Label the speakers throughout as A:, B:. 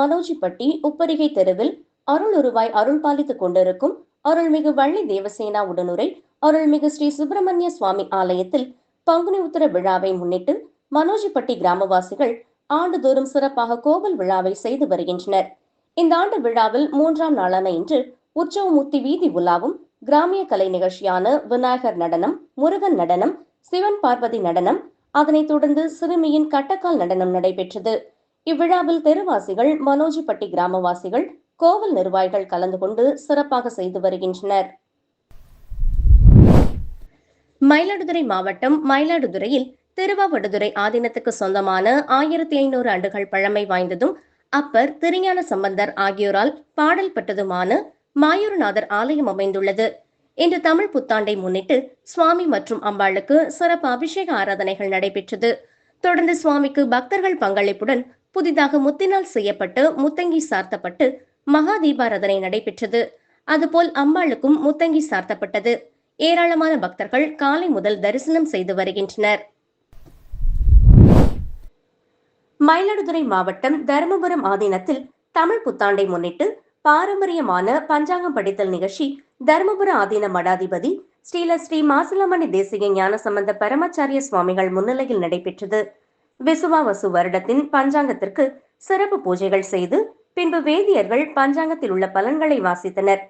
A: மனோஜிப்பட்டி உப்பரிகை தெருவில் அருள் உருவாய் அருள் பாலித்துக் கொண்டிருக்கும் அருள்மிகு வள்ளி தேவசேனா உடனுரை அருள்மிகு ஸ்ரீ சுப்பிரமணிய சுவாமி ஆலயத்தில் பங்குனி உத்தர விழாவை முன்னிட்டு மனோஜிப்பட்டி கிராமவாசிகள் ஆண்டுதோறும் சிறப்பாக கோவில் விழாவை செய்து வருகின்றனர். இந்த ஆண்டு விழாவில் மூன்றாம் நாளான இன்று உற்சவமூர்த்தி வீதி உலாவும் கிராமிய கலை நிகழ்ச்சியான விநாயகர் நடனம் முருகன் நடனம் சிவன் பார்வதி நடனம் அதனைத் தொடர்ந்து சிறுமியின் கட்டக்கால் நடனம் நடைபெற்றது. இவ்விழாவில் தெருவாசிகள் மனோஜிப்பட்டி கிராமவாசிகள் கோவில் நிர்வாகிகள் கலந்து கொண்டு சிறப்பாக செய்து வருகின்றனர். மயிலாடுதுறை மாவட்டம் மயிலாடுதுறையில் திருவாவடுதுறை ஆதீனத்துக்கு சொந்தமான ஆயிரத்தி ஐநூறு ஆண்டுகள் பழமை வாய்ந்ததும் அப்பர் திருஞான சம்பந்தர் ஆகியோரால் பாடல் பெற்றதுமான மாயூரநாதர் ஆலயம் அமைந்துள்ளது. இன்று தமிழ் புத்தாண்டை முன்னிட்டு சுவாமி மற்றும் அம்பாளுக்கு சிறப்பு அபிஷேக ஆராதனைகள் நடைபெற்றது. தொடர்ந்து சுவாமிக்கு பக்தர்கள் பங்களிப்புடன் புதிதாக முத்தினால் செய்யப்பட்டு முத்தங்கி சார்த்தப்பட்டு மகா தீபாராதனை நடைபெற்றது. அதுபோல் அம்பாளுக்கும் முத்தங்கி சார்த்தப்பட்டது. ஏராளமான பக்தர்கள் காலை முதல் தரிசனம் செய்து வருகின்றனர். மயிலாடுதுறை மாவட்டம் தருமபுரம் ஆதீனத்தில் தமிழ் புத்தாண்டை முன்னிட்டு பாரம்பரியமான பஞ்சாங்கம் படித்தல் நிகழ்ச்சி தருமபுர ஆதீன மடாதிபதி ஸ்ரீல ஸ்ரீ மாசிலாமணி தேசிக ஞான சம்பந்த பரமாச்சாரிய சுவாமிகள் முன்னிலையில் நடைபெற்றது. விசுவாவசு வருடத்தின் பஞ்சாங்கத்திற்கு சிறப்பு பூஜைகள் செய்து பின்பு வேதியர்கள் பஞ்சாங்கத்தில் உள்ள பலன்களை வாசித்தனர்.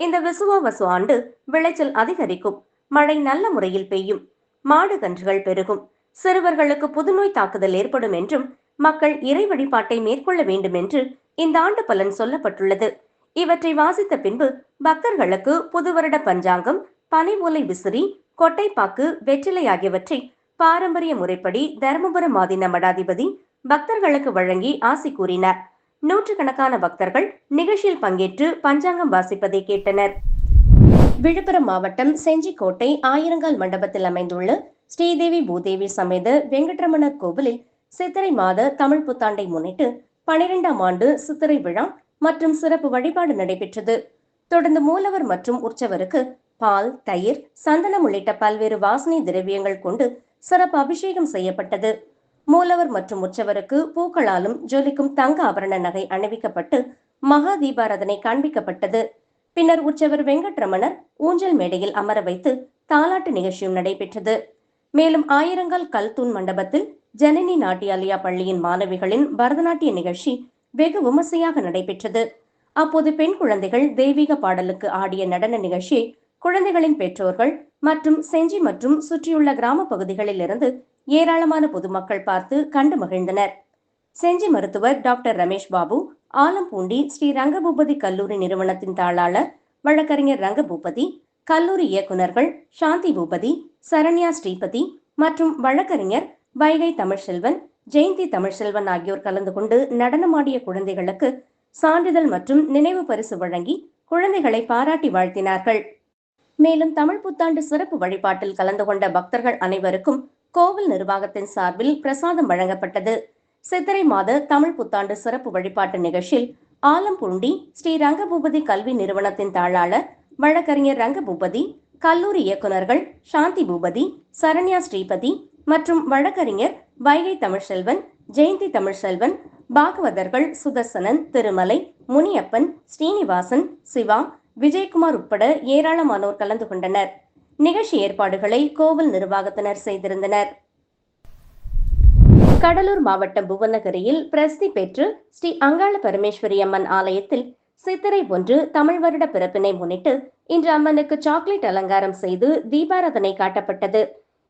A: இந்த விசுவாவசு ஆண்டு விளைச்சல் அதிகரிக்கும் மழை நல்ல முறையில் பெய்யும் மாடு கன்றுகள் பெருகும் சிறுவர்களுக்கு புதுநோய் தாக்குதல் ஏற்படும் என்றும் மக்கள் இறை வழிபாட்டை மேற்கொள்ள வேண்டும் என்று இந்த ஆண்டு பலன் சொல்லப்பட்டுள்ளது. இவற்றை வாசித்த பின்பு பக்தர்களுக்கு புது வருட பஞ்சாங்கம் பனை ஓலை விசிறி கொட்டைப்பாக்கு வெற்றிலை ஆகியவற்றை பாரம்பரிய முறைப்படி தருமபுரம் ஆதீன மடாதிபதி பக்தர்களுக்கு வழங்கி ஆசி கூறினார். நூற்றுக்கணக்கான பக்தர்கள் நிகழ்ச்சியில் பங்கேற்று பஞ்சாங்கம் வாசிப்பதை கேட்டனர். விழுப்புரம் மாவட்டம் செஞ்சிக்கோட்டை ஆயிரங்கால் மண்டபத்தில் அமைந்துள்ள ஸ்ரீதேவி பூதேவி சமேத வெங்கட்ரமணர் கோவிலில் சித்திரை மாத தமிழ் புத்தாண்டை முன்னிட்டு பனிரெண்டாம் ஆண்டு சித்திரை விழா மற்றும் சிறப்பு வழிபாடு நடைபெற்றது. தொடர்ந்து மூலவர் மற்றும் உற்சவருக்கு பால் தயிர் சந்தனம் உள்ளிட்ட பல்வேறு வாசனை திரவியங்கள் கொண்டு சிறப்பு அபிஷேகம் செய்யப்பட்டது. மூலவர் மற்றும் உற்சவருக்கு பூக்களாலும் ஜொலிக்கும் தங்க ஆபரண நகை அணிவிக்கப்பட்டு மகா தீபாராதனை காண்பிக்கப்பட்டது. பின்னர் உற்சவர் வெங்கட்ரமணர் ஊஞ்சல் மேடையில் அமர வைத்து தாலாட்டு நிகழ்ச்சியும் நடைபெற்றது. மேலும் ஆயிரங்கால் கல்தூண் மண்டபத்தில் ஜனனி நாட்டியாலியா பள்ளியின் மாணவிகளின் பரதநாட்டிய நிகழ்ச்சி வெகு விமர்சையாக நடைபெற்றது. அப்போது பெண் குழந்தைகள் தெய்வீக பாடலுக்கு ஆடிய நடன நிகழ்ச்சியை குழந்தைகளின் பெற்றோர்கள் மற்றும் செஞ்சி மற்றும் சுற்றியுள்ள கிராம பகுதிகளில் இருந்து ஏராளமான பொதுமக்கள் பார்த்து கண்டு மகிழ்ந்தனர். செஞ்சி மருத்துவர் டாக்டர் ரமேஷ் பாபு ஆலம்பூண்டி ஸ்ரீ ரங்கபூபதி கல்லூரி நிறுவனத்தின் தாளாளர் வழக்கறிஞர் ரங்கபூபதி கல்லூரி இயக்குநர்கள் சாந்தி பூபதி சரண்யா ஸ்ரீபதி மற்றும் வழக்கறிஞர் வைகை தமிழ்செல்வன் ஜெயந்தி தமிழ்செல்வன் ஆகியோர் கலந்து கொண்டு நடனமாடிய குழந்தைகளுக்கு சான்றிதழ் மற்றும் நினைவு பரிசு வழங்கி குழந்தைகளை பாராட்டி வாழ்த்தினார்கள். மேலும் தமிழ் புத்தாண்டு சிறப்பு வழிபாட்டில் கலந்து கொண்ட பக்தர்கள் அனைவருக்கும் கோவில் நிர்வாகத்தின் சார்பில் பிரசாதம் வழங்கப்பட்டது. சித்திரை மாத தமிழ் புத்தாண்டு சிறப்பு வழிபாட்டு நிகழ்ச்சியில் ஆலம்பூண்டி ஸ்ரீ ரங்கபூபதி கல்வி நிறுவனத்தின் தாளாளர் வழக்கறிஞர் ரங்கபூபதி கல்லூரி இயக்குநர்கள் சாந்தி பூபதி சரண்யா ஸ்ரீபதி மற்றும் வழக்கறிஞர் வைகை தமிழ்செல்வன் ஜெயந்தி தமிழ்செல்வன் பாகவதர்கள் சுதர்சனன் திருமலை முனியப்பன் ஸ்ரீனிவாசன் சிவா விஜயகுமார் உட்பட ஏராளமானோர் கலந்து கொண்டனர். நிகழ்ச்சி ஏற்பாடுகளை கோவில் நிர்வாகத்தினர் செய்திருந்தனர். கடலூர் மாவட்டம் புவனகிரியில் பிரசித்தி பெற்று ஸ்ரீ அங்காள பரமேஸ்வரி அம்மன் ஆலயத்தில் சித்திரை ஒன்று தமிழ் வருட பிறப்பினை முன்னிட்டு இன்று அம்மனுக்கு சாக்லேட் அலங்காரம் செய்து தீபாராதனை காட்டப்பட்டது.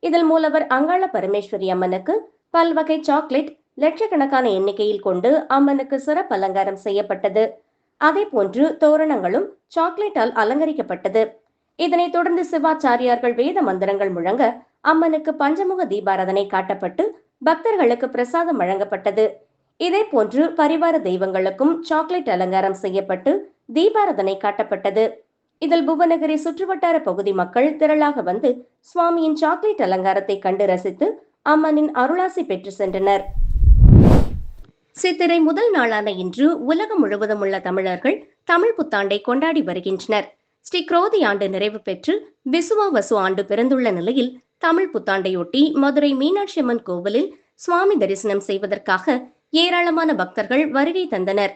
A: இதில் மூலவர் அங்காள பரமேஸ்வரி அம்மனுக்கு பல்வகை சாக்லேட் லட்சக்கணக்கான எண்ணிக்கையில் கொண்டு அம்மனுக்கு சிறப்பு அலங்காரம் செய்யப்பட்டது. அதே போன்று தோரணங்களும் சாக்லேட்டால் அலங்கரிக்கப்பட்டது. இதனைத் தொடர்ந்து சிவாச்சாரியார்கள் வேத மந்திரங்கள் முழங்க அம்மனுக்கு பஞ்சமுக தீபாராதனை காட்டப்பட்டு பக்தர்களுக்கு பிரசாதம் வழங்கப்பட்டது. இதே போன்று பரிவார தெய்வங்களுக்கும் சாக்லேட் அலங்காரம் செய்யப்பட்டு தீபாராதனை காட்டப்பட்டது. இதில் புவனகிரி சுற்றுவட்டார பகுதி மக்கள் திரளாக வந்து சுவாமியின் சாக்லேட் அலங்காரத்தை கண்டு ரசித்து அம்மனின் அருளாசி பெற்று சென்றனர். சித்திரை முதல் நாளான இன்று உலகம் முழுவதும் உள்ள தமிழர்கள் தமிழ் புத்தாண்டை கொண்டாடி வருகின்றனர். ஸ்ரீ குரோதி ஆண்டு நிறைவு பெற்று விசுவாவசு ஆண்டு பிறந்துள்ள நிலையில் தமிழ் புத்தாண்டையொட்டி மதுரை மீனாட்சி அம்மன் கோவிலில் சுவாமி தரிசனம் செய்வதற்காக ஏராளமான பக்தர்கள் வருகை தந்தனர்.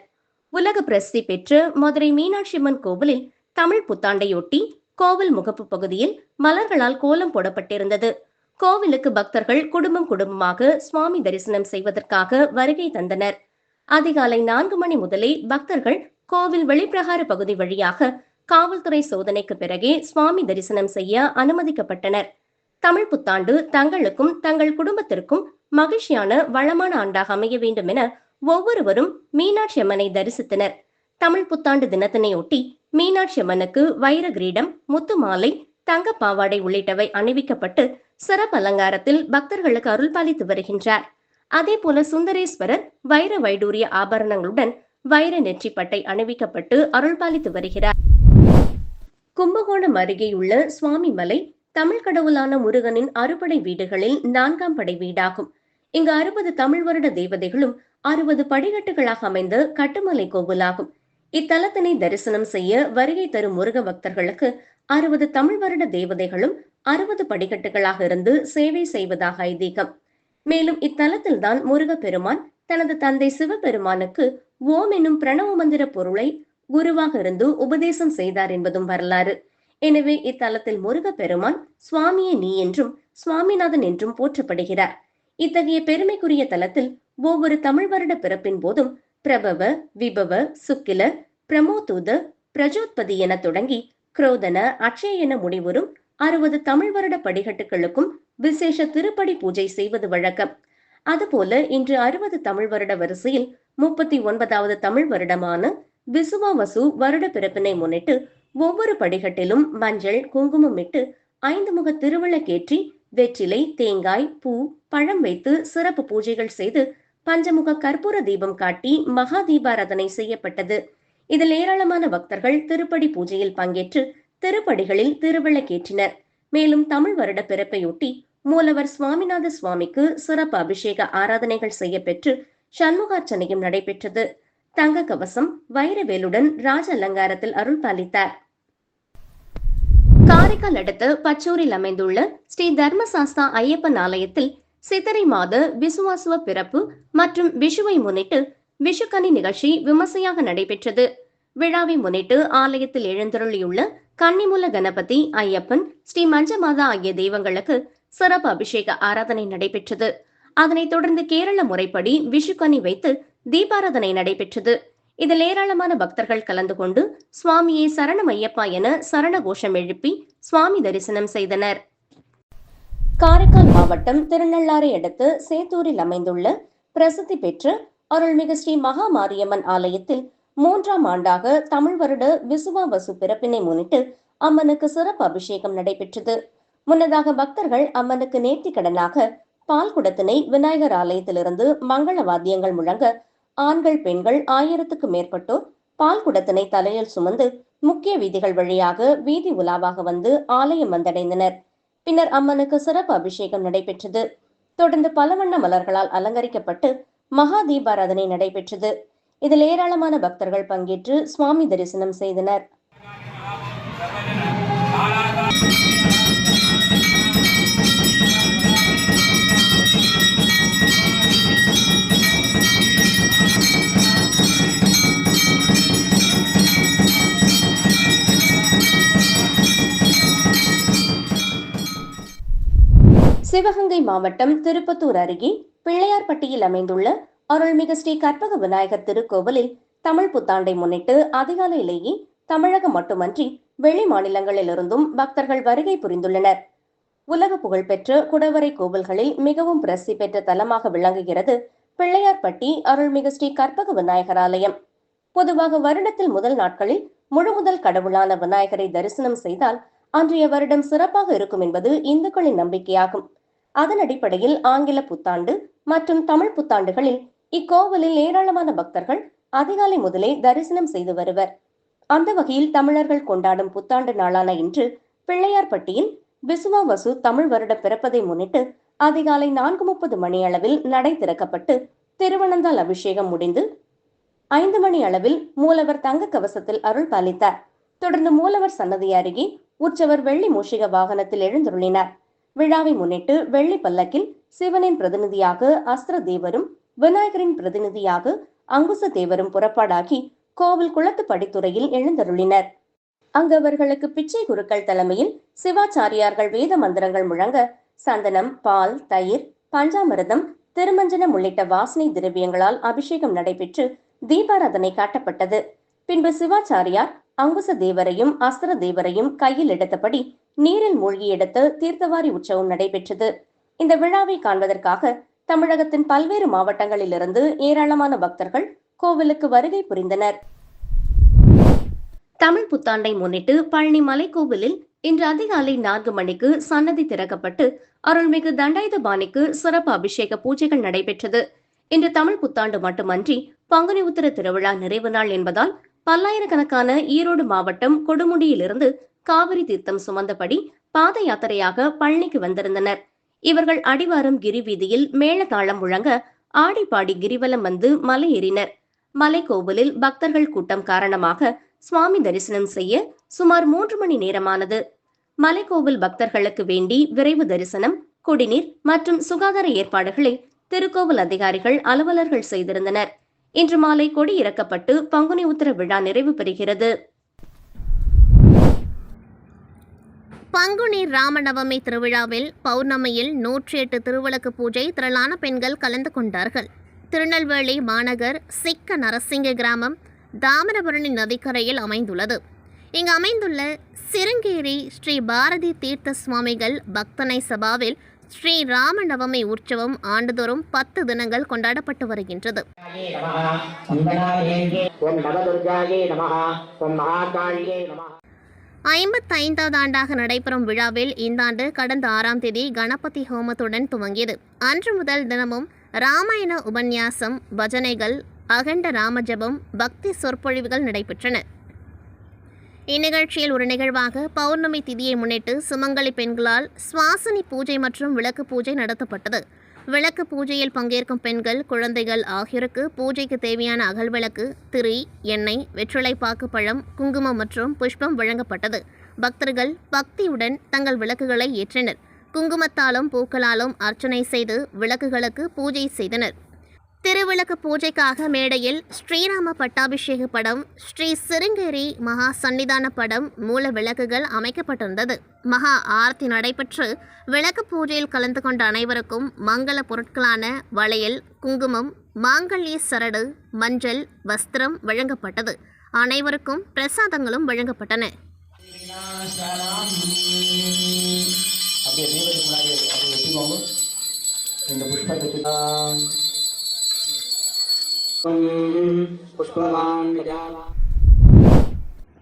A: உலக பிரசித்தி பெற்ற மதுரை மீனாட்சி அம்மன் கோவிலில் தமிழ் புத்தாண்டையொட்டி கோவில் முகப்பு பகுதியில் மலர்களால் கோலம் போடப்பட்டிருந்தது. கோவிலுக்கு பக்தர்கள் குடும்பம் குடும்பமாக சுவாமி தரிசனம் செய்வதற்காக வருகை தந்தனர். அதிகாலை நான்கு மணி முதலே பக்தர்கள் கோவில் வெளிப்பிரகார பகுதி வழியாக காவல்துறை சோதனைக்கு பிறகே சுவாமி தரிசனம் செய்ய அனுமதிக்கப்பட்டனர். தமிழ் புத்தாண்டு தங்களுக்கும் தங்கள் குடும்பத்திற்கும் மகிழ்ச்சியான வளமான ஆண்டாக அமைய வேண்டும் என ஒவ்வொருவரும் மீனாட்சி அம்மனை தரிசித்தனர். தமிழ் புத்தாண்டு தினத்தினையொட்டி மீனாட்சி அம்மனுக்கு வைர கிரீடம் முத்து மாலை தங்க பாவாடை உள்ளிட்டவை அணிவிக்கப்பட்டு சிறப்பு அலங்காரத்தில் பக்தர்களுக்கு அருள் பாலித்து வருகின்றார். அதே போல சுந்தரேஸ்வரர் வைர வைடூரிய ஆபரணங்களுடன் வைர நெற்றிப்பட்டை அணிவிக்கப்பட்டு அருள்பாலித்து வருகிறார். கும்பகோணம் அருகேயுள்ள சுவாமிமலை தமிழ் கடவுளான முருகனின் அறுபடை வீடுகளில் நான்காம் படை வீடாகும். இங்கு அறுபது தமிழ் வருட தேவதைகளும் அறுபது படிகட்டுகளாக அமைந்த கட்டுமலை கோவிலாகும். இத்தலத்தினை தரிசனம் செய்ய வருகை தரும் முருக பக்தர்களுக்கு அறுபது தமிழ் வருட தேவதைகளும் அறுபது படிக்கட்டுகளாக இருந்து சேவை செய்வதாக ஐதீகம். மேலும் இத்தலத்தில்தான் முருகப்பெருமான் தனது தந்தை சிவபெருமானுக்கு ஓம் எனும் பிரணவ மந்திர பொருளை குருவாக இருந்து உபதேசம் செய்தார் என்பதும் வரலாறு. எனவே இத்தலத்தில் முருகப்பெருமான் சுவாமியே நீ என்றும் சுவாமிநாதன் என்றும் போற்றப்படுகிறார். இத்தகைய பெருமைக்குரிய தலத்தில் ஒவ்வொரு தமிழ் வருட பிறப்பின் போதும் பிரபவ விபவ சுக்கில பிரமோதூத பிரஜோத்பதி என தொடங்கி குரோதன அக்ஷய என முடிவுறும் அறுபது தமிழ் வருட படிகட்டுகளுக்கும் விசேஷ திருப்படி பூஜை செய்வது வழக்கம். அதுபோல இன்று அறுபது தமிழ் வருட வரிசையில் முப்பத்தி ஒன்பதாவது தமிழ் வருடமான விசுவாவசு வருட பிறப்பினை முன்னிட்டு ஒவ்வொரு படிகட்டிலும் மஞ்சள் குங்குமம் இட்டு ஐந்து முக திருவிளக்கேற்றி வெற்றிலை தேங்காய் பூ பழம் வைத்து சிறப்பு பூஜைகள் செய்து பஞ்சமுக கற்பூர தீபம் காட்டி மகா தீபாராதனை செய்யப்பட்டது. இதில் ஏராளமான பக்தர்கள் திருப்படி பூஜையில் பங்கேற்று திருப்படிகளில் திருவிளக்கேற்றினர். மேலும் தமிழ் வருட பிறப்பையொட்டி மூலவர் சுவாமிநாத சுவாமிக்கு சிறப்பு அபிஷேக ஆராதனைகள் செய்யப்பெற்று சண்முகார்ச்சனையும் நடைபெற்றது. தங்க கவசம் வைரவேலுடன் ராஜ அலங்காரத்தில் அருள் பாலித்தார். காரைக்கால் அடுத்து பச்சூரில் அமைந்துள்ள ஸ்ரீ தர்மசாஸ்தா ஐயப்பன் ஆலயத்தில் சித்திரை மாத விசுவாசுவ பிறப்பு மற்றும் விஷுவை முன்னிட்டு விஷுக்கனி நிகழ்ச்சி விமர்சையாக நடைபெற்றது. விழாவை முன்னிட்டு ஆலயத்தில் எழுந்தருளியுள்ள கன்னிமுல கணபதி ஐயப்பன் ஸ்ரீ மஞ்சமாதா ஆகிய தெய்வங்களுக்கு சிறப்பு அபிஷேக ஆராதனை நடைபெற்றது. அதனைத் தொடர்ந்து கேரள முறைப்படி விஷுக்கனி வைத்து தீபாராதனை நடைபெற்றது. இதில் ஏராளமான பக்தர்கள் கலந்து கொண்டு சுவாமியை சரணம் ஐயப்பா என சரண கோஷம் எழுப்பி சுவாமி தரிசனம் செய்தனர். காரைக்கால் மாவட்டம் திருநள்ளாரை அடுத்து சேத்தூரில் அமைந்துள்ள பிரசித்தி பெற்ற அருள்மிகு ஸ்ரீ மகாமாரியம்மன் ஆலயத்தில் மூன்றாம் ஆண்டாக தமிழ் வருட விசுவாவசு பிறப்பினை முன்னிட்டு அம்மனுக்கு சிறப்பு அபிஷேகம் நடைபெற்றது. முன்னதாக பக்தர்கள் அம்மனுக்கு நேர்த்திக்கடனாக பால் குடத்தினை விநாயகர் ஆலயத்திலிருந்து மங்கள வாத்தியங்கள் முழங்க ஆண்கள் பெண்கள் ஆயிரத்துக்கு மேற்பட்டோர் பால் குடத்தினை தலையில் சுமந்து முக்கிய வீதிகள் வழியாக வீதி உலாவாக வந்து ஆலயம் வந்தடைந்தனர். பின்னர் அம்மனுக்கு சிறப்பு அபிஷேகம் நடைபெற்றது. தொடர்ந்து பல வண்ண மலர்களால் அலங்கரிக்கப்பட்டு மகா தீபாராதனை நடைபெற்றது. இதில் ஏராளமான பக்தர்கள் பங்கேற்று சுவாமி தரிசனம் செய்தனர். சிவகங்கை மாவட்டம் திருப்பத்தூர் அருகே பிள்ளையார்பட்டியில் அமைந்துள்ள அருள்மிகு ஸ்ரீ கற்பக விநாயகர் திருக்கோவிலில் தமிழ் புத்தாண்டை முன்னிட்டு அதிகாலையிலேயே தமிழகம் மட்டுமன்றி வெளி மாநிலங்களிலிருந்தும் பக்தர்கள் வருகை புரிந்துள்ளனர். உலக புகழ்பெற்ற குடவரை கோவில்களில் மிகவும் பிரசித்தி பெற்ற தலமாக விளங்குகிறது பிள்ளையார்பட்டி அருள்மிகு ஸ்ரீ கற்பக விநாயகர் ஆலயம். பொதுவாக வருடத்தில் முதல் நாட்களில் முழுமுதல் கடவுளான விநாயகரை தரிசனம் செய்தால் அன்றைய வருடம் சிறப்பாக இருக்கும் என்பது இந்துக்களின் நம்பிக்கையாகும். அதன் அடிப்படையில் ஆங்கில புத்தாண்டு மற்றும் தமிழ் புத்தாண்டுகளில் இக்கோவிலில் ஏராளமான பக்தர்கள் அதிகாலை முதலே தரிசனம் செய்து வருவர். அந்த வகையில் தமிழர்கள் கொண்டாடும் புத்தாண்டு நாளான இன்று பிள்ளையார்பட்டியில் விசுவாவசு தமிழ் வருட பிறப்பதை முன்னிட்டு அதிகாலை நான்கு முப்பது மணி அளவில் நடை திறக்கப்பட்டு திருவனந்தால் அபிஷேகம் முடிந்து ஐந்து மணி அளவில் மூலவர் தங்க கவசத்தில் அருள் பாலித்தார். தொடர்ந்து மூலவர் சன்னதி அருகே உற்சவர் வெள்ளி மூஷிக வாகனத்தில் எழுந்துருளினார். விழாவை முன்னிட்டு வெள்ளி பல்லக்கில் சிவனின் பிரதிநிதியாக அஸ்திர தேவரும் விநாயகரின் பிரதிநிதியாக அங்குச தேவரும் புறப்பாடாகி கோவில் குளத்து படித்துறையில் எழுந்தருளினர். அங்கு அவர்களுக்கு பிச்சை குருக்கள் தலைமையில் சிவாச்சாரியார்கள் வேத மந்திரங்கள் முழங்க சந்தனம் பால் தயிர் பஞ்சாமிரதம் திருமஞ்சனம் உள்ளிட்ட வாசனை திரவியங்களால் அபிஷேகம் நடைபெற்று தீபாராதனை காட்டப்பட்டது. பின்பு சிவாச்சாரியார் அங்குச தேவரையும் அஸ்திர தேவரையும் கையில் எடுத்தபடி நீரில் மூழ்கி எடுத்து தீர்த்தவாரி உற்சவம் நடைபெற்றது. இந்த விழாவை காண்பதற்காக தமிழகத்தின் பல்வேறு மாவட்டங்களிலிருந்து ஏராளமான பக்தர்கள் கோவிலுக்கு வருகை புரிந்தனர். தமிழ் புத்தாண்டை முன்னிட்டு பழனி மலைக்கோவிலில் இன்று அதிகாலை நான்கு மணிக்கு சன்னதி திறக்கப்பட்டு அருள்மிகு தண்டாயுதபாணிக்கு சிறப்பு அபிஷேக பூஜைகள் நடைபெற்றது. இன்று தமிழ் புத்தாண்டு மட்டுமன்றி பங்குனி உத்திர திருவிழா நிறைவு நாள் என்பதால் பல்லாயிரக்கணக்கான ஈரோடு மாவட்டம் கொடுமுடியிலிருந்து காவிரி தீர்த்தம் சுமந்தபடி பாத யாத்திரையாக பழனிக்கு வந்திருந்தனர். இவர்கள் அடிவாரம் கிரி வீதியில் மேளதாளம் முழங்க ஆடிப்பாடி கிரிவலம் வந்து மலை ஏறினர் மலைக்கோவிலில் பக்தர்கள் கூட்டம் காரணமாக சுவாமி தரிசனம் செய்ய சுமார் மூன்று மணி நேரமானது. மலைக்கோவில் பக்தர்களுக்கு வேண்டி விரைவு தரிசனம் குடிநீர் மற்றும் சுகாதார ஏற்பாடுகளை திருக்கோவில் அதிகாரிகள் அலுவலர்கள் செய்திருந்தனர். இன்று மாலை கொடி இறக்கப்பட்டு பங்குனி உத்தர விழா நிறைவு பெறுகிறது.
B: பங்குனி ராமநவமி திருவிழாவில் பௌர்ணமியில் நூற்றி எட்டு திருவிளக்கு பூஜை திரளான பெண்கள் கலந்து கொண்டார்கள். திருநெல்வேலி மாநகர் சிக்க நரசிங்க கிராமம் தாமிரபரணி நதிக்கரையில் அமைந்துள்ளது. இங்கு அமைந்துள்ள சிருங்கேரி ஸ்ரீ பாரதி தீர்த்த சுவாமிகள் பக்தனை சபாவில் ஸ்ரீ ராமநவமி உற்சவம் ஆண்டுதோறும் பத்து தினங்கள் கொண்டாடப்பட்டு வருகின்றது. ஐம்பத்தைந்தாவது ஆண்டாக நடைபெறும் விழாவில் இந்த ஆண்டு கடந்த ஆறாம் தேதி கணபதி ஹோமத்துடன் துவங்கியது. அன்று முதல் தினமும் ராமாயண உபன்யாசம் பஜனைகள் அகண்ட ராமஜபம் பக்தி சொற்பொழிவுகள் நடைபெற்றன. இந்நிகழ்ச்சியில் ஒரு நிகழ்வாக பௌர்ணமி திதியை முன்னிட்டு சுமங்கலி பெண்களால் சுவாசனி பூஜை மற்றும் விளக்கு பூஜை நடத்தப்பட்டது. விளக்கு பூஜையில் பங்கேற்கும் பெண்கள் குழந்தைகள் ஆகியோருக்கு பூஜைக்கு தேவையான அகல்விளக்கு திரி எண்ணெய் வெற்றிலைப்பாக்கு பழம் குங்குமம் மற்றும் புஷ்பம் வழங்கப்பட்டது. பக்தர்கள் பக்தியுடன் தங்கள் விளக்குகளை ஏற்றினர். குங்குமத்தாலும் பூக்களாலும் அர்ச்சனை செய்து விளக்குகளுக்கு பூஜை செய்தனர். திருவிளக்கு பூஜைக்காக மேடையில் ஸ்ரீராம பட்டாபிஷேக படம் ஸ்ரீ சிருங்கேரி மகா சன்னிதான படம் மூல விளக்குகள் அமைக்கப்பட்டிருந்தது. மகா ஆரத்தி நடைபெற்று விளக்கு பூஜையில் கலந்து கொண்ட அனைவருக்கும் மங்கள பொருட்களான வளையல் குங்குமம் மாங்கல்ய சரடு மஞ்சள் வஸ்திரம் வழங்கப்பட்டது. அனைவருக்கும் பிரசாதங்களும் வழங்கப்பட்டன.
C: இந்த புஷ்பத்தை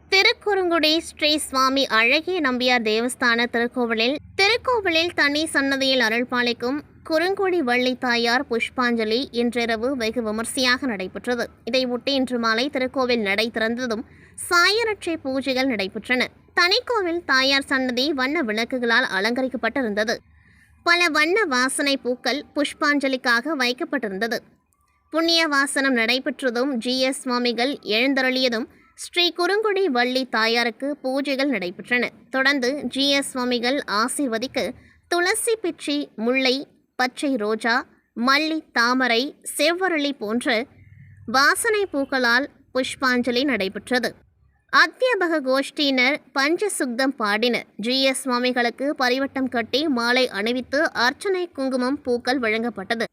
B: திருக்குறுங்குடி ஸ்ரீ சுவாமி அழகிய நம்பியார் தேவஸ்தான திருக்கோவிலில் திருக்கோவிலில் தனி சன்னதியில் அருள்பாலிக்கும் குறுங்குடி வள்ளி தாயார் புஷ்பாஞ்சலி இன்றிரவு வெகு விமர்சையாக நடைபெற்றது. இதையொட்டி இன்று மாலை திருக்கோவில் நடை திறந்ததும் சாயரட்சை பூஜைகள் நடைபெற்றன. தனிக்கோவில் தாயார் சன்னதி வண்ண விளக்குகளால் அலங்கரிக்கப்பட்டிருந்தது. பல வண்ண வாசனை பூக்கள் புஷ்பாஞ்சலிக்காக வைக்கப்பட்டிருந்தது. புண்ணிய வாசனம் நடைபெற்றதும் ஜி எஸ் சுவாமிகள் எழுந்தருளியதும் ஸ்ரீ குறுங்குடி வள்ளி தாயாருக்கு பூஜைகள் நடைபெற்றன. தொடர்ந்து ஜி எஸ் சுவாமிகள் ஆசிர்வதிக்க துளசி பிச்சி முல்லை பச்சை ரோஜா மல்லி தாமரை செவ்வரளி போன்ற வாசனை பூக்களால் புஷ்பாஞ்சலி நடைபெற்றது. அத்தியாபக கோஷ்டியினர் பஞ்சசுக்தம் பாடினர். ஜி எஸ் சுவாமிகளுக்கு பரிவட்டம் கட்டி மாலை அணிவித்து அர்ச்சனை குங்குமம் பூக்கள் வழங்கப்பட்டது.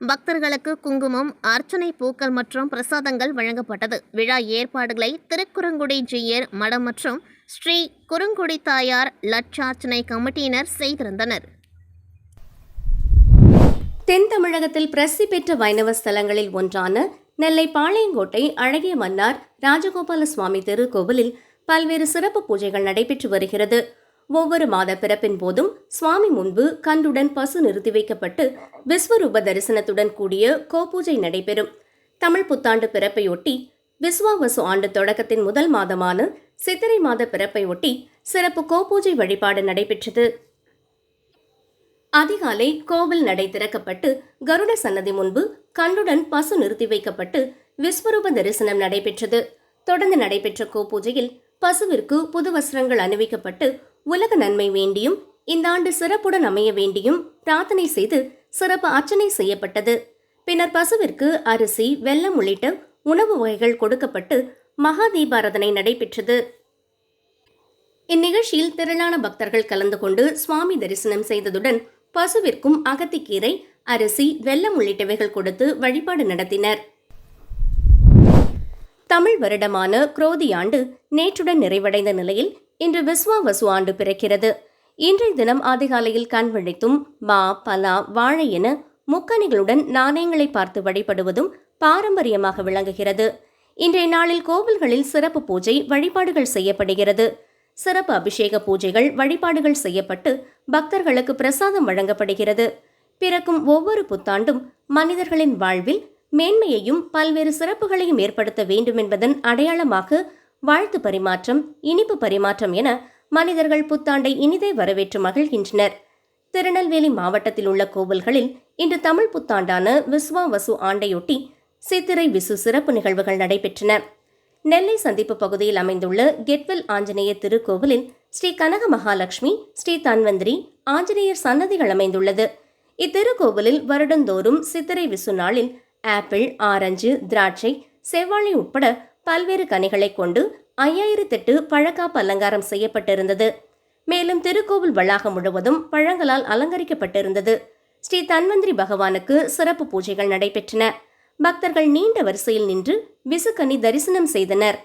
B: பக்தர்களுக்கு குங்குமம் அர்ச்சனை பூக்கள் மற்றும் பிரசாதங்கள் வழங்கப்பட்டது. விழா ஏற்பாடுகளை திருக்குறுங்குடி ஜெயர் மடம் மற்றும் ஸ்ரீ குறுங்குடி தாயார் லட்சார்ச்சனை கமிட்டியினர் செய்திருந்தனர்.
A: தென் தமிழகத்தில் பிரசித்தி பெற்ற வைணவ ஸ்தலங்களில் ஒன்றான நெல்லை பாளையங்கோட்டை அழகிய மன்னார் ராஜகோபால சுவாமி திருக்கோவிலில் பல்வேறு சிறப்பு பூஜைகள் நடைபெற்று வருகிறது. ஒவ்வொரு மாத பிறப்பின் போதும் சுவாமி முன்பு கன்றுடன் பசு நிறுத்தி வைக்கப்பட்டு விஸ்வரூப தரிசனத்துடன் கூடிய கோபூஜை நடைபெறும். தமிழ் புத்தாண்டு பிறப்பையொட்டி விஸ்வாவசு ஆண்டு தொடக்கத்தின் முதல் மாதமான சித்திரை மாத பிறப்பையொட்டி சிறப்பு கோபூஜை வழிபாடு நடைபெற்றது. அதிகாலை கோவில் நடை திறக்கப்பட்டு கருட சன்னதி முன்பு கண்ணுடன் பசு நிறுத்தி வைக்கப்பட்டு விஸ்வரூப தரிசனம் நடைபெற்றது. தொடர்ந்து நடைபெற்ற கோபூஜையில் பசுவிற்கு புது வஸ்திரங்கள் அணிவிக்கப்பட்டு உலக நன்மை வேண்டியும் இந்த ஆண்டு சிறப்புடன் அமைய வேண்டியும் பிரார்த்தனை செய்து சிறப்பு அர்ச்சனை செய்யப்பட்டது. பின்னர் பசுவிற்கு அரிசி வெல்லம் உள்ளிட்ட உணவு வகைகள் கொடுக்கப்பட்டு மகா தீபாராதனை நடைபெற்றது. இந்நிகழ்ச்சியில் திரளான பக்தர்கள் கலந்து கொண்டு சுவாமி தரிசனம் செய்ததுடன் பசுவிற்கும் அகத்திக்கீரை அரிசி வெல்லம் உள்ளிட்டவைகள் கொடுத்து வழிபாடு நடத்தினர். தமிழ் வருடமான குரோதி ஆண்டு நேற்றுடன் நிறைவடைந்த நிலையில் இன்று விஸ்வா வசு ஆண்டு பிறக்கிறது. இன்றைய தினம் அதிகாலையில் கண் விழித்தும் மா பலா வாழை என முக்கணிகளுடன் நாணயங்களை பார்த்து வழிபடுவதும் பாரம்பரியமாக விளங்குகிறது. இன்றைய நாளில் கோவில்களில் சிறப்பு பூஜை வழிபாடுகள் செய்யப்படுகிறது. சிறப்பு அபிஷேக பூஜைகள் வழிபாடுகள் செய்யப்பட்டு பக்தர்களுக்கு பிரசாதம் வழங்கப்படுகிறது. பிறக்கும் ஒவ்வொரு புத்தாண்டும் மனிதர்களின் வாழ்வில் மேன்மையையும் பல்வேறு சிறப்புகளையும் ஏற்படுத்த வேண்டும் என்பதன் அடையாளமாக வாழ்த்து பரிமாற்றம் இனிப்பு பரிமாற்றம் என மனிதர்கள் புத்தாண்டை இனிதை வரவேற்று மகிழ்கின்றனர். திருநெல்வேலி மாவட்டத்தில் உள்ள கோவில்களில் இன்று தமிழ் புத்தாண்டான விஸ்வாவசு ஆண்டையொட்டி சித்திரை விசு சிறப்பு நிகழ்வுகள் நடைபெற்றன. நெல்லை சந்திப்பு பகுதியில் அமைந்துள்ள கெட்வெல் ஆஞ்சநேய திருக்கோவிலில் ஸ்ரீ கனக மகாலட்சுமி ஸ்ரீ தன்வந்திரி ஆஞ்சநேயர் சன்னதிகள் அமைந்துள்ளது. இத்திருக்கோவிலில் வருடந்தோறும் சித்திரை விசு நாளில் ஆப்பிள் ஆரஞ்சு திராட்சை செவ்வாழை உட்பட பல்வேறு கனிகளை கொண்டு ஐயாயிரத்தெட்டு பழக்காப்பு அலங்காரம் செய்யப்பட்டிருந்தது. மேலும் திருக்கோவில் வளாகம் முழுவதும் பழங்களால் அலங்கரிக்கப்பட்டிருந்தது. ஸ்ரீ தன்வந்திரி பகவானுக்கு சிறப்பு பூஜைகள் நடைபெற்றன. பக்தர்கள் நீண்ட வரிசையில் நின்று விசுக்கனி தரிசனம் செய்தனர்.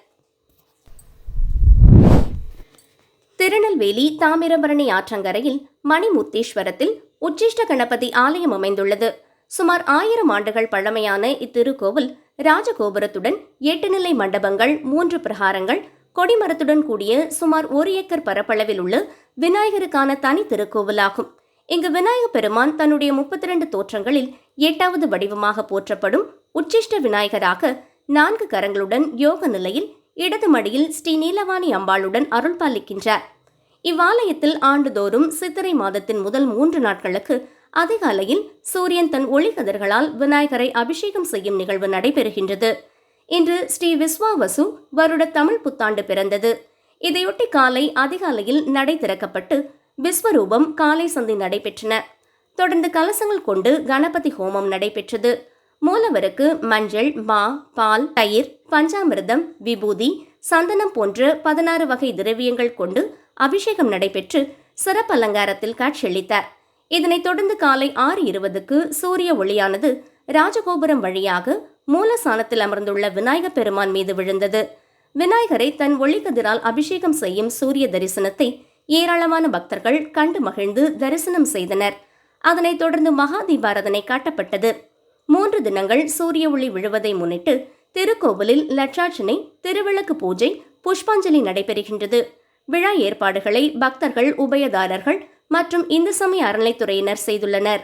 A: திருநெல்வேலி தாமிரபரணி ஆற்றங்கரையில் மணிமுத்தீஸ்வரத்தில் உச்சிஷ்ட கணபதி ஆலயம் அமைந்துள்ளது. சுமார் ஆயிரம் ஆண்டுகள் பழமையான இத்திருக்கோவில் ராஜகோபுரத்துடன் எட்டு நிலை மண்டபங்கள் மூன்று பிரகாரங்கள் கொடிமரத்துடன் கூடிய சுமார் ஒரு ஏக்கர் பரப்பளவில் உள்ள விநாயகருக்கான தனி திருக்கோவிலாகும். இங்கு விநாயகப் பெருமான் தன்னுடைய முப்பத்தி ரெண்டு தோற்றங்களில் எட்டாவது வடிவமாக போற்றப்படும் உச்சிஷ்ட விநாயகராக நான்கு கரங்களுடன் யோக நிலையில் இடது மடியில் ஸ்ரீ நீலவாணி அம்பாளுடன் அருள் பாலிக்கின்றார் இவ்வாலயத்தில் ஆண்டுதோறும் சித்திரை மாதத்தின் முதல் மூன்று நாட்களுக்கு அதிகாலையில் சூரியன் தன் ஒளிகதர்களால் விநாயகரை அபிஷேகம் செய்யும் நிகழ்வு நடைபெறுகின்றது. இன்று ஸ்ரீ விஸ்வாவசு வருட தமிழ் புத்தாண்டு பிறந்தது. இதையொட்டி காலை அதிகாலையில் நடை திறக்கப்பட்டு விஸ்வரூபம் காலை சந்தை நடைபெற்றன. தொடர்ந்து கலசங்கள் கொண்டு கணபதி ஹோமம் நடைபெற்றது. மூலவருக்கு மஞ்சள் மா பால் தயிர் பஞ்சாமிர்தம் விபூதி சந்தனம் போன்ற பதினாறு வகை திரவியங்கள் கொண்டு அபிஷேகம் நடைபெற்று சிறப்பு அலங்காரத்தில் காட்சியளித்தார். இதனைத் தொடர்ந்து காலை ஆறு இருபதுக்கு சூரிய ஒளியானது ராஜகோபுரம் வழியாக மூலசானத்தில் அமர்ந்துள்ள விநாயகப் பெருமான் மீது விழுந்தது. விநாயகரை தன் ஒளிக்கதிரால் அபிஷேகம் செய்யும் சூரிய தரிசனத்தை ஏராளமான பக்தர்கள் கண்டு மகிழ்ந்து தரிசனம் செய்தனர். அதனைத் தொடர்ந்து மகா தீபாரதனை காட்டப்பட்டது. மூன்று தினங்கள் சூரிய ஒளி விழுவதை முன்னிட்டு திருக்கோவிலில் லட்சார்ச்சனை திருவிளக்கு பூஜை புஷ்பாஞ்சலி நடைபெறுகின்றது. விழா ஏற்பாடுகளை பக்தர்கள் உபயதாரர்கள் மற்றும் இந்து சமய அறநிலைத்துறையினர் செய்துள்ளனர்.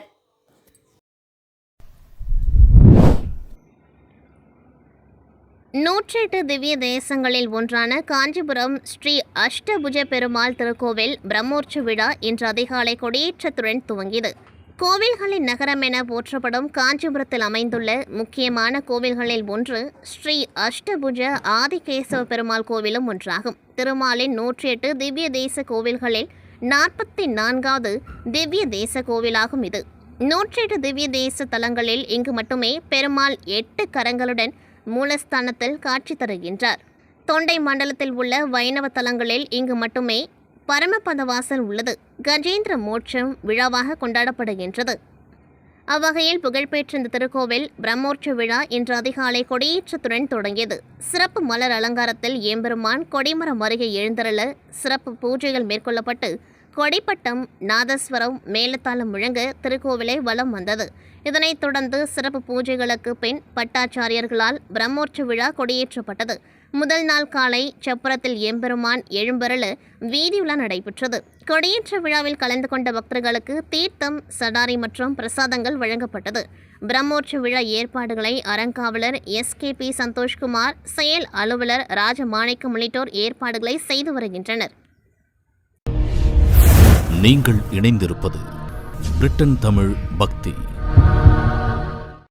B: நூற்றெட்டு திவ்ய தேசங்களில் ஒன்றான காஞ்சிபுரம் ஸ்ரீ அஷ்டபுஜ பெருமாள் திருக்கோவில் பிரம்மோற்சவ விழா இன்று அதிகாலை கொடியேற்றத்துடன் துவங்கியது. கோவில்களின் நகரம் என போற்றப்படும் காஞ்சிபுரத்தில் அமைந்துள்ள முக்கியமான கோவில்களில் ஒன்று ஸ்ரீ அஷ்டபுஜ ஆதிகேசவ பெருமாள் கோவிலும் ஒன்றாகும். திருமாலின் நூற்றி எட்டு திவ்ய தேச கோவில்களில் நாற்பத்தி நான்காவது திவ்ய தேச கோவிலாகும் இது. நூற்றெட்டு திவ்ய தேச தலங்களில் இங்கு மட்டுமே பெருமாள் எட்டு கரங்களுடன் மூலஸ்தானத்தில் காட்சி தருகின்றார். தொண்டை மண்டலத்தில் உள்ள வைணவ தலங்களில் இங்கு மட்டுமே பரமபதவாசல் உள்ளது. கஜேந்திர மோட்சம் விழாவாக கொண்டாடப்படுகின்றது. அவ்வகையில் புகழ்பெற்ற இந்த திருக்கோவில் பிரம்மோற்ச விழா இன்று அதிகாலை கொடியேற்றத்துடன் தொடங்கியது. சிறப்பு மலர் அலங்காரத்தில் ஏம்பெருமான் கொடிமரம் அருகே எழுந்தருள சிறப்பு பூஜைகள் மேற்கொள்ளப்பட்டு கொடிப்பட்டம் நாதஸ்வரம் மேலத்தாளம் முழங்க திருக்கோவிலை வலம் வந்தது. இதனைத் தொடர்ந்து சிறப்பு பூஜைகளுக்கு பின் பட்டாச்சாரியர்களால் பிரம்மோற்ச விழா கொடியேற்றப்பட்டது. முதல் நாள் காலை சப்புரத்தில் எம்பெருமான் எழும்பெறல வீதி உலா நடைபெற்றது. கொடியேற்ற விழாவில் கலந்து கொண்ட பக்தர்களுக்கு தீர்த்தம் சடாரி மற்றும் பிரசாதங்கள் வழங்கப்பட்டது. பிரம்மோற்ச விழா ஏற்பாடுகளை அறங்காவலர் எஸ்கேபி சந்தோஷ்குமார் செயல் அலுவலர் ராஜமாணிக்கம் உள்ளிட்டோர் ஏற்பாடுகளை செய்து வருகின்றனர்.
D: நீங்கள் இணைந்திருப்பது பிரிட்டன் தமிழ் பக்தி.